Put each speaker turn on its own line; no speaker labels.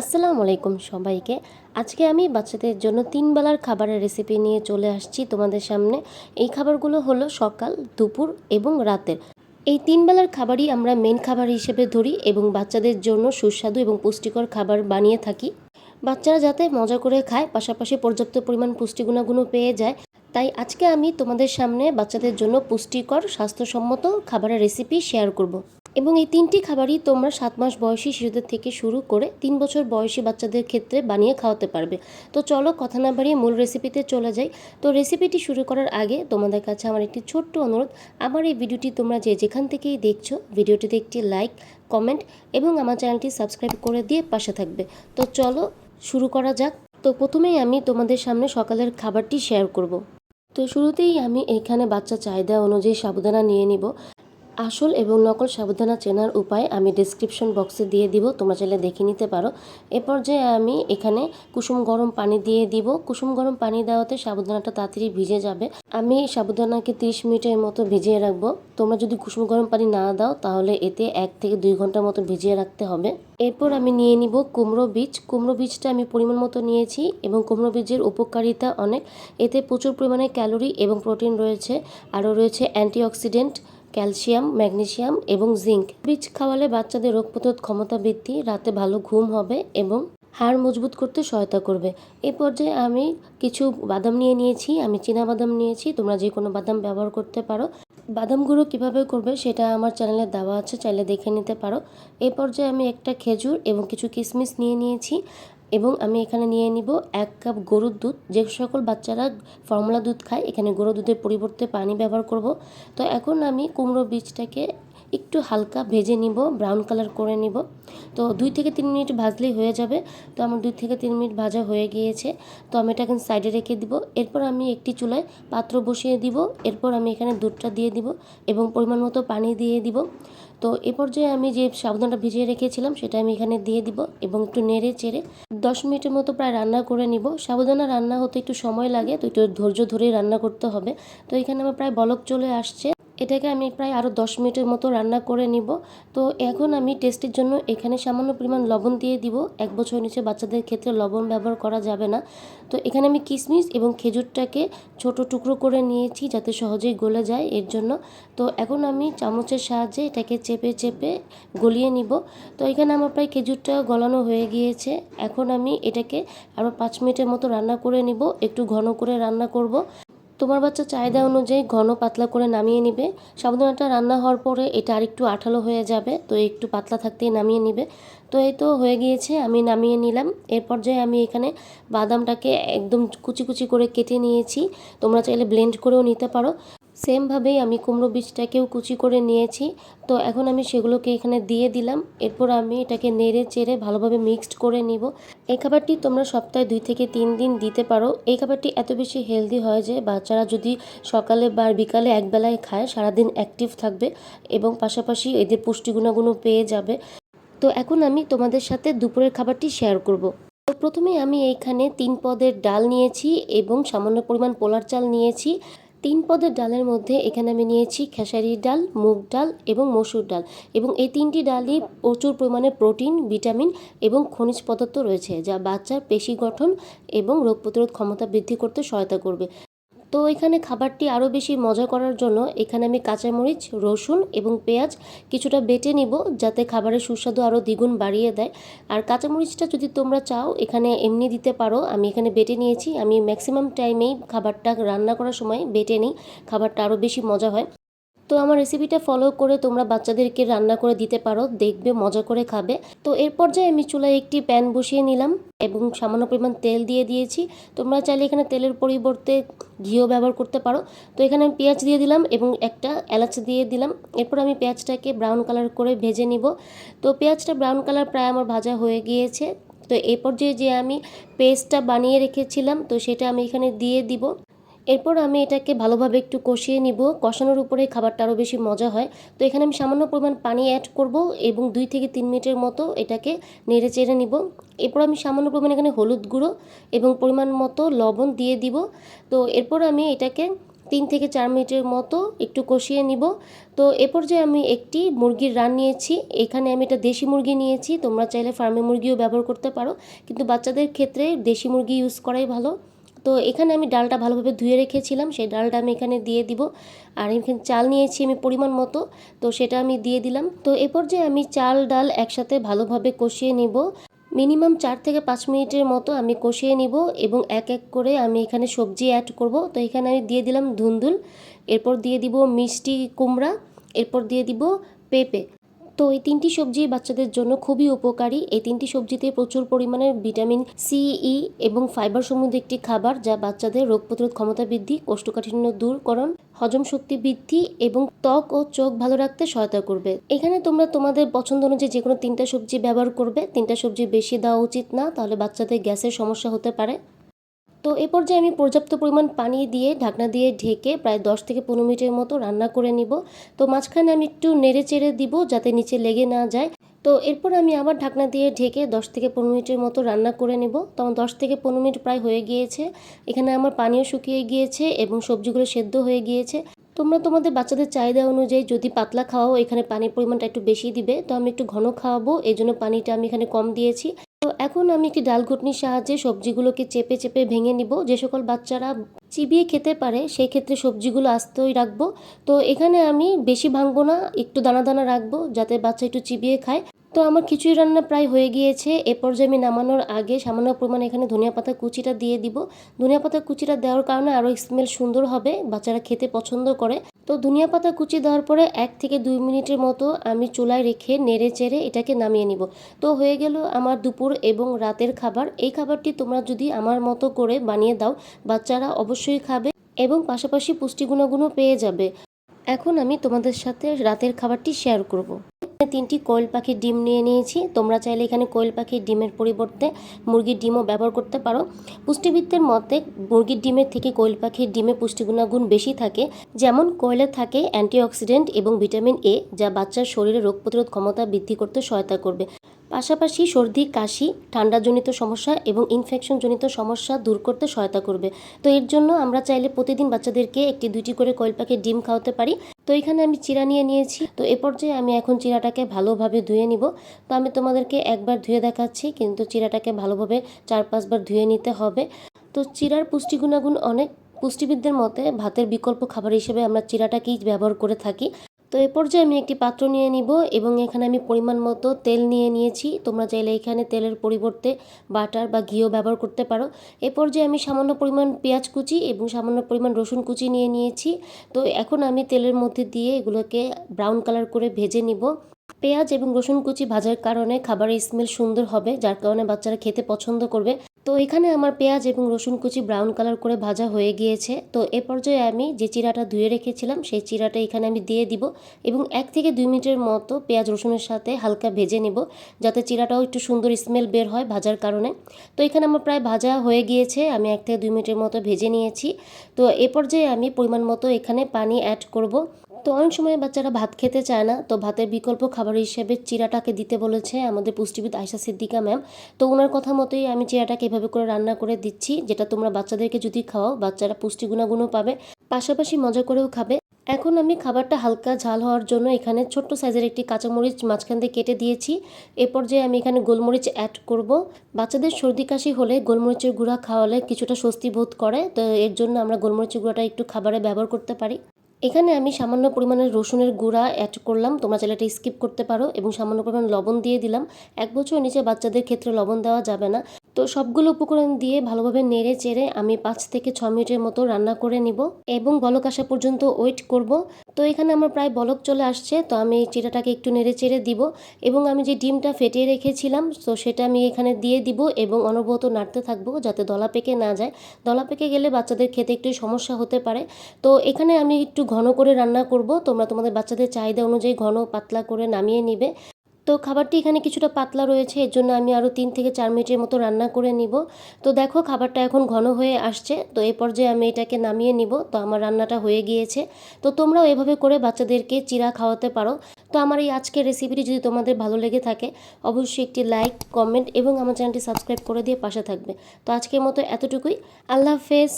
আসসালামু আলাইকুম সবাইকে। আজকে আমি বাচ্চাদের জন্য তিন বেলার খাবারের রেসিপি নিয়ে চলে আসছি তোমাদের সামনে। এই খাবারগুলো হলো সকাল, দুপুর এবং রাতের। এই তিন বেলার খাবারই আমরা মেন খাবার হিসেবে ধরি এবং বাচ্চাদের জন্য সুস্বাদু এবং পুষ্টিকর খাবার বানিয়ে থাকি। বাচ্চারা যাতে মজা করে খায়, পাশাপাশি পর্যাপ্ত পরিমাণ পুষ্টিগুণাগুণও পেয়ে যায়। তাই আজকে আমি তোমাদের সামনে বাচ্চাদের জন্য পুষ্টিকর, স্বাস্থ্যসম্মত খাবারের রেসিপি শেয়ার করব। এবং এই তিনটি খাবারই তোমরা সাত মাস বয়সী শিশুদের থেকে শুরু করে তিন বছর বয়সী বাচ্চাদের ক্ষেত্রে বানিয়ে খাওয়াতে পারবে। তো চলো কথা না বাড়িয়ে মূল রেসিপিতে চলে যাই। তো রেসিপিটি শুরু করার আগে তোমাদের কাছে আমার একটি ছোট্ট অনুরোধ। আমার এই ভিডিওটি তোমরা যে যেখান থেকেই দেখছ ভিডিওটিতে একটি লাইক কমেন্ট এবং আমার চ্যানেলটি সাবস্ক্রাইব করে দিয়ে পাশে থাকবে। তো চলো শুরু করা যাক। তো প্রথমেই আমি তোমাদের সামনে সকালের খাবারটি শেয়ার করব। তো শুরুতেই আমি এখানে বাচ্চা চাহিদা অনুযায়ী সাবধানা নিয়ে নিব। আসল এবং নকল সাবধানা চেনার উপায় আমি ডিসক্রিপশন বক্সে দিয়ে দিব, তোমরা চাইলে দেখে নিতে পারো। এ পর্যায়ে আমি এখানে কুসুম গরম পানি দিয়ে দিব। কুসুম গরম পানি দেওয়াতে সাবধানাটা তাড়াতাড়ি ভিজে যাবে। আমি সাবধানাকে 30 মিনিটের মতো ভিজিয়ে রাখব। তোমরা যদি কুসুম গরম পানি না দাও, তাহলে এতে এক থেকে দুই ঘণ্টার মতো ভিজিয়ে রাখতে হবে। এরপর আমি নিয়ে নিব কুমড়ো বীজ। কুমড়ো বীজটা আমি পরিমাণ মতো নিয়েছি এবং কুমড়ো বীজের উপকারিতা অনেক। এতে প্রচুর পরিমাণে ক্যালোরি এবং প্রোটিন রয়েছে। আরও রয়েছে অ্যান্টিঅক্সিডেন্ট ক্যালসিয়াম, ম্যাগনেসিয়াম এবং জিঙ্ক। বীজ খাওয়ালে বাচ্চাদের রোগ প্রতিরোধ ক্ষমতা বৃদ্ধি, রাতে ভালো ঘুম হবে এবং হাড় মজবুত করতে সহায়তা করবে। এই পর্যায়ে আমি কিছু বাদাম নিয়ে নিয়েছি, আমি চীনা বাদাম নিয়েছি, তোমরা যে কোনো বাদাম ব্যবহার করতে পারো। বাদামগুলো কীভাবে করবে সেটা আমার চ্যানেলে দেওয়া আছে, চাইলে দেখে নিতে পারো। এই পর্যায়ে আমি একটা খেজুর এবং কিছু কিশমিশ নিয়ে নিয়েছি। এবং আমি এখানে নিয়ে নিব এক কাপ গরুর দুধ। যে সকল বাচ্চারা ফর্মুলা দুধ খায়, এখানে গরুর দুধের পরিবর্তে পানি ব্যবহার করব। তো এখন আমি কুমড়ো বীজটাকে একটু হালকা ভেজে নিব ব্রাউন কালার করে নিব। তো দুই থেকে তিন মিনিট ভাজলেই হয়ে যাবে। তো আমার দুই থেকে তিন মিনিট ভাজা হয়ে গিয়েছে। তো আমি এটা এখন সাইডে রেখে দিব। এরপর আমি একটি চুলায় পাত্র বসিয়ে দিব। এরপর আমি এখানে দুধটা দিয়ে দিব এবং পরিমাণ মতো পানি দিয়ে দিব। তো এ পর্যায়ে আমি যে সাবধানটা ভিজিয়ে রেখেছিলাম, সেটা আমি এখানে দিয়ে দিব এবং একটু নেড়ে চেড়ে দশ মিনিটের মতো প্রায় রান্না করে নিব। সাবধানা রান্না হতে একটু সময় লাগে, তো একটু ধৈর্য ধরেই রান্না করতে হবে। তো এখানে আমার প্রায় বলক চলে আসছে। এটাকে আমি প্রায় আরও দশ মিনিটের মতো রান্না করে নিব। তো এখন আমি টেস্টের জন্য এখানে সামান্য পরিমাণ লবণ দিয়ে দিব। এক বছর নিচে বাচ্চাদের ক্ষেত্রে লবণ ব্যবহার করা যাবে না। তো এখানে আমি কিশমিশ এবং খেজুরটাকে ছোট টুকরো করে নিয়েছি যাতে সহজেই গলে যায় এর জন্য। তো এখন আমি চামচের সাহায্যে এটাকে চেপে চেপে গলিয়ে নিব। তো এখানে আমার প্রায় খেজুরটা গলানো হয়ে গিয়েছে। এখন আমি এটাকে আরও পাঁচ মিনিটের মতো রান্না করে নিব। একটু ঘন করে রান্না করব। তোমার বাচ্চা চাহিদা অনুযায়ী ঘন পাতলা করে নামিয়ে নিবে। সাবধানটা রান্না হওয়ার পরে এটা আরেকটু আঠালো হয়ে যাবে, তো একটু পাতলা থাকতেই নামিয়ে নিবে। তো এই তো হয়ে গিয়েছে, আমি নামিয়ে নিলাম। এর পর্যায়ে আমি এখানে বাদামটাকে একদম কুচি কুচি করে কেটে নিয়েছি, তোমরা চাইলে ব্লেন্ড করেও নিতে পারো। সেমভাবেই আমি কুমড়ো বীজটাকেও কুচি করে নিয়েছি। তো এখন আমি সেগুলোকে এখানে দিয়ে দিলাম। এরপর আমি এটাকে নেড়ে চেড়ে ভালোভাবে মিক্সড করে নিব। এই খাবারটি তোমরা সপ্তাহে দুই থেকে তিন দিন দিতে পারো। এই খাবারটি এত বেশি হেলদি হয় যে বাচ্চারা যদি সকালে বা বিকালে একবেলায় খায়, সারাদিন অ্যাক্টিভ থাকবে এবং পাশাপাশি এদের পুষ্টিগুণাগুণও পেয়ে যাবে। তো এখন আমি তোমাদের সাথে দুপুরের খাবারটি শেয়ার করব। প্রথমে আমি এইখানে তিন পদের ডাল নিয়েছি এবং সামান্য পরিমাণ পোলার চাল নিয়েছি। তিন পদের ডালের মধ্যে এখানে আমি নিয়েছি খেসারির ডাল, মুগ ডাল এবং মসুর ডাল। এবং এই তিনটি ডালই প্রচুর পরিমাণে প্রোটিন, ভিটামিন এবং খনিজ পদার্থ রয়েছে, যা বাচ্চার পেশি গঠন এবং রোগ প্রতিরোধ ক্ষমতা বৃদ্ধি করতে সহায়তা করবে। তো এখানে খাবারটি আরও বেশি মজা করার জন্য এখানে আমি কাঁচামরিচ, রসুন এবং পেঁয়াজ কিছুটা বেটে নিব যাতে খাবারের সুস্বাদু আরও দ্বিগুণ বাড়িয়ে দেয়। আর কাঁচামরিচটা যদি তোমরা চাও, এখানে এমনি দিতে পারো। আমি এখানে বেটে নিয়েছি। আমি ম্যাক্সিমাম টাইমেই খাবারটা রান্না করার সময় বেটে নিই। খাবারটা আরও বেশি মজা হয়। তো আমার রেসিপিটা ফলো করে তোমরা বাচ্চাদেরকে রান্না করে দিতে পারো, দেখবে, মজা করে খাবে। তো এর পর্যায়ে আমি চুলায় একটি প্যান বসিয়ে নিলাম এবং সামান্য পরিমাণ তেল দিয়ে দিয়েছি। তোমরা চাইলে এখানে তেলের পরিবর্তে ঘিও ব্যবহার করতে পারো। তো এখানে আমি পেঁয়াজ দিয়ে দিলাম এবং একটা এলাচ দিয়ে দিলাম। এরপর আমি পেঁয়াজটাকে ব্রাউন কালার করে ভেজে নিব। তো পেঁয়াজটা ব্রাউন কালার প্রায় আমার ভাজা হয়ে গিয়েছে। তো এই পর্যায়ে যে আমি পেস্টটা বানিয়ে রেখেছিলাম, তো সেটা আমি এখানে দিয়ে দিব। এরপর আমি এটাকে ভালোভাবে একটু কষিয়ে নিব। কষানোর উপরে খাবারটা আরও বেশি মজা হয়। তো এখানে আমি সামান্য পরিমাণ পানি অ্যাড করব এবং দুই থেকে তিন মিনিটের মতো এটাকে নেড়ে চেড়ে নিব। এরপর আমি সামান্য পরিমাণ এখানে হলুদ গুঁড়ো এবং পরিমাণ মতো লবণ দিয়ে দিব। তো এরপর আমি এটাকে তিন থেকে চার মিনিটের মতো একটু কষিয়ে নিব। তো এ পর্যায়ে আমি একটি মুরগির রান নিয়েছি। এখানে আমি এটা দেশি মুরগি নিয়েছি। তোমরা চাইলে ফার্মে মুরগিও ব্যবহার করতে পারো। কিন্তু বাচ্চাদের ক্ষেত্রে দেশি মুরগি ইউজ করাই ভালো। তো এখানে আমি ডালটা ভালোভাবে ধুয়ে রেখেছিলাম, সেই ডালটা আমি এখানে দিয়ে দিব। আর এখানে চাল নিয়েছি আমি পরিমাণ মতো, তো সেটা আমি দিয়ে দিলাম। তো এ পর্যায়ে আমি চাল, ডাল একসাথে ভালোভাবে কষিয়ে নিব। মিনিমাম চার থেকে পাঁচ মিনিটের মতো আমি কষিয়ে নিব এবং এক এক করে আমি এখানে সবজি অ্যাড করব। তো এখানে আমি দিয়ে দিলাম ধুন্দুল, এরপর দিয়ে দিব মিষ্টি কুমড়া, এরপর দিয়ে দিব পেঁপে। তো এই তিনটি সবজি বাচ্চাদের জন্য খুবই উপকারী। এই তিনটি সবজিতে প্রচুর পরিমাণে ভিটামিন সি ই এবং ফাইবার সমৃদ্ধ একটি খাবার যা বাচ্চাদের রোগ প্রতিরোধ ক্ষমতা বৃদ্ধি, কোষ্ঠকাঠিন্য দূরকরণ হজম শক্তি বৃদ্ধি এবং ত্বক ও চোখ ভালো রাখতে সহায়তা করবে। এখানে তোমরা তোমাদের পছন্দ অনুযায়ী যে কোনো তিনটা সবজি ব্যবহার করবে। তিনটা সবজি বেশি দেওয়া উচিত না, তাহলে বাচ্চাদের গ্যাসের সমস্যা হতে পারে। তো এ পর্যায়ে আমি পর্যাপ্ত পরিমাণ পানি দিয়ে ঢাকনা দিয়ে ঢেকে প্রায় দশ থেকে পনেরো মিনিটের মতো রান্না করে নিব। তো মাঝখানে আমি একটু নেড়ে চেড়ে দিব যাতে নিচে লেগে না যায়। তো এরপর আমি আবার ঢাকনা দিয়ে ঢেকে দশ থেকে পনেরো মিনিটের মতো রান্না করে নেব। তো আমার দশ থেকে পনেরো মিনিট প্রায় হয়ে গিয়েছে। এখানে আমার পানিও শুকিয়ে গিয়েছে এবং সবজিগুলো সেদ্ধ হয়ে গিয়েছে। তোমরা তোমাদের বাচ্চাদের চাহিদা অনুযায়ী যদি পাতলা খাওয়াও, এখানে পানির পরিমাণটা একটু বেশি দিবে। তো আমি একটু ঘন খাওয়াবো এই জন্য পানিটা আমি এখানে কম দিয়েছি। এখন আমি একটি ডাল ঘুটনির সাহায্যে সবজিগুলোকে চেপে চেপে ভেঙে নিব। যে সকল বাচ্চারা চিবিয়ে খেতে পারে, সেই ক্ষেত্রে সবজিগুলো আস্তই রাখব। তো এখানে আমি বেশি ভাঙবো না, একটু দানা দানা রাখব যাতে বাচ্চা একটু চিবিয়ে খায়। তো আমার খিচুড়ি রান্না প্রায় হয়ে গিয়েছে। এ পর্যায়ে আমি নামানোর আগে সামান্য পরিমাণে এখানে ধনিয়া পাতা কুচিটা দিয়ে দিব। ধনিয়া পাতা কুচিটা দেওয়ার কারণে আরও স্মেল সুন্দর হবে, বাচ্চারা খেতে পছন্দ করে। তো ধনিয়া পাতা কুচি দেওয়ার পরে এক থেকে দুই মিনিটের মতো আমি চুলায় রেখে নেড়ে চেড়ে এটাকে নামিয়ে নিব। তো হয়ে গেল আমার দুপুর এবং রাতের খাবার। এই খাবারটি তোমরা যদি আমার মতো করে বানিয়ে দাও, বাচ্চারা অবশ্যই খাবে এবং পাশাপাশি পুষ্টিগুণাগুণও পেয়ে যাবে। এখন আমি তোমাদের সাথে রাতের খাবারটি শেয়ার করব। তিনটি কোয়েল পাখির ডিম নিয়ে নিয়েছি। তোমরা চাইলে এখানে কোয়েল পাখির ডিমের পরিবর্তে মুরগির ডিমও ব্যবহার করতে পারো। পুষ্টিবিদদের মতে, মুরগির ডিমের থেকে কোয়েল পাখির ডিমে পুষ্টিগুণাগুণ বেশি থাকে, যেমন কোয়েলে থাকে অ্যান্টিঅক্সিডেন্ট এবং ভিটামিন এ, যা বাচ্চার শরীরে রোগ প্রতিরোধ ক্ষমতা বৃদ্ধি করতে সহায়তা করবে। পাশাপাশি সর্দি, কাশি, ঠান্ডাজনিত সমস্যা এবং ইনফেকশনজনিত সমস্যা দূর করতে সহায়তা করবে। তো এর জন্য আমরা চাইলে প্রতিদিন বাচ্চাদেরকে একটি দুইটি করে কয়েল পাখির ডিম খাওয়াতে পারি। তো এখানে আমি চিরা নিয়ে নিয়েছি। তো এ পর্যায়ে আমি এখন চিরাটাকে ভালোভাবে ধুয়ে নিব। তো আমি তোমাদেরকে একবার ধুয়ে দেখাচ্ছি, কিন্তু চিরাটাকে ভালোভাবে চার পাঁচবার ধুয়ে নিতে হবে। তো চিরার পুষ্টি গুণাগুণ অনেক। পুষ্টিবিদদের মতে ভাতের বিকল্প খাবার হিসেবে আমরা চিরাটাকেই ব্যবহার করে থাকি। তো এ পর্যায়ে আমি একটি পাত্র নিয়ে নিব এবং এখানে আমি পরিমাণ মতো তেল নিয়ে নিয়েছি। তোমরা চাইলে এখানে তেলের পরিবর্তে বাটার বা ঘিও ব্যবহার করতে পারো। এ পর্যায়ে আমি সামান্য পরিমাণ পেঁয়াজ কুচি এবং সামান্য পরিমাণ রসুন কুচি নিয়ে নিয়েছি। তো এখন আমি তেলের মধ্যে দিয়ে এগুলোকে ব্রাউন কালার করে ভেজে নিব। পেঁয়াজ এবং রসুন কুচি ভাজার কারণে খাবারের স্মেল সুন্দর হবে, যার কারণে বাচ্চারা খেতে পছন্দ করবে। তো এখানে আমার পেঁয়াজ এবং রসুন কুচি ব্রাউন কালার করে ভাজা হয়ে গিয়েছে। তো এ পর্যায়ে আমি যে চিরাটা ধুয়ে রেখেছিলাম, সেই চিরাটা এখানে আমি দিয়ে দিব এবং এক থেকে দুই মিনিটের মতো পেঁয়াজ রসুনের সাথে হালকা ভেজে নেব যাতে চিরাটাও একটু সুন্দর স্মেল বের হয় ভাজার কারণে। তো এখানে আমার প্রায় ভাজা হয়ে গিয়েছে, আমি এক থেকে দুই মিনিটের মতো ভেজে নিয়েছি। তো এ পর্যায়ে আমি পরিমাণ মতো এখানে পানি অ্যাড করব। তো অনেক সময় বাচ্চারা ভাত খেতে চায় না। তো ভাতের বিকল্প খাবার হিসেবে চিরাটাকে দিতে বলেছে আমাদের পুষ্টিবিদ আয়সা সিদ্দিকা ম্যাম। তো ওনার কথা মতোই আমি চিরাটাকে এভাবে করে রান্না করে দিচ্ছি, যেটা তোমরা বাচ্চাদেরকে যদি খাওয়াও, বাচ্চারা পুষ্টি গুণাগুণও পাবে, পাশাপাশি মজা করেও খাবে। এখন আমি খাবারটা হালকা ঝাল হওয়ার জন্য এখানে ছোট্ট সাইজের একটি কাঁচামরিচ মাঝখান দিয়ে কেটে দিয়েছি। এ পর্যায়ে আমি এখানে গোলমরিচ অ্যাড করব, বাচ্চাদের সর্দি কাশি হলে গোলমরিচের গুঁড়া খাওয়ালে কিছুটা স্বস্তি বোধ করে। তো এর জন্য আমরা গোলমরিচের গুঁড়াটা একটু খাবারে ব্যবহার করতে পারি। এখানে আমি সামান্য পরিমাণের রসুনের গুঁড়া অ্যাড করলাম। তোমরা চাইলে এটা স্কিপ করতে পারো এবং সামান্য পরিমাণ লবণ দিয়ে দিলাম। এক বছর নিচে বাচ্চাদের ক্ষেত্রে লবণ দেওয়া যাবে না। তো সবগুলো উপকরণ দিয়ে ভালোভাবে নেড়ে চেড়ে আমি পাঁচ থেকে ছ মিনিটের মতো রান্না করে নিব এবং বলক আসা পর্যন্ত ওয়েট করব। তো এখানে আমার প্রায় বলক চলে আসছে, তো আমি চিরাটাকে একটু নেড়ে চেড়ে দিব এবং আমি যে ডিমটা ফেটিয়ে রেখেছিলাম, তো সেটা আমি এখানে দিয়ে দিব এবং অনবরত নাড়তে থাকব যাতে দলা পেকে না যায়। দলা পেকে গেলে বাচ্চাদের খেতে একটু সমস্যা হতে পারে। তো এখানে আমি একটু ঘন করে রান্না করব, তোমরা তোমাদের বাচ্চাদের চাহিদা অনুযায়ী ঘন পাতলা করে নামিয়ে নিবে। তো খাবারটি এখানে কিছুটা পাতলা রয়েছে, এর জন্য আমি আরও তিন থেকে চার মিনিটের মতো রান্না করে নিব। তো দেখো খাবারটা এখন ঘন হয়ে আসছে, তো এই পর্যায়ে আমি এটাকে নামিয়ে নিব। তো আমার রান্নাটা হয়ে গিয়েছে। তো তোমরাও এভাবে করে বাচ্চাদেরকে চিরা খাওয়াতে পারো। তো আমার এই আজকের রেসিপিটি যদি তোমাদের ভালো লেগে থাকে, অবশ্যই একটি লাইক কমেন্ট এবং আমার চ্যানেলটি সাবস্ক্রাইব করে দিয়ে পাশে থাকবে। তো আজকের মতো এতটুকুই। আল্লাহ হাফেজ।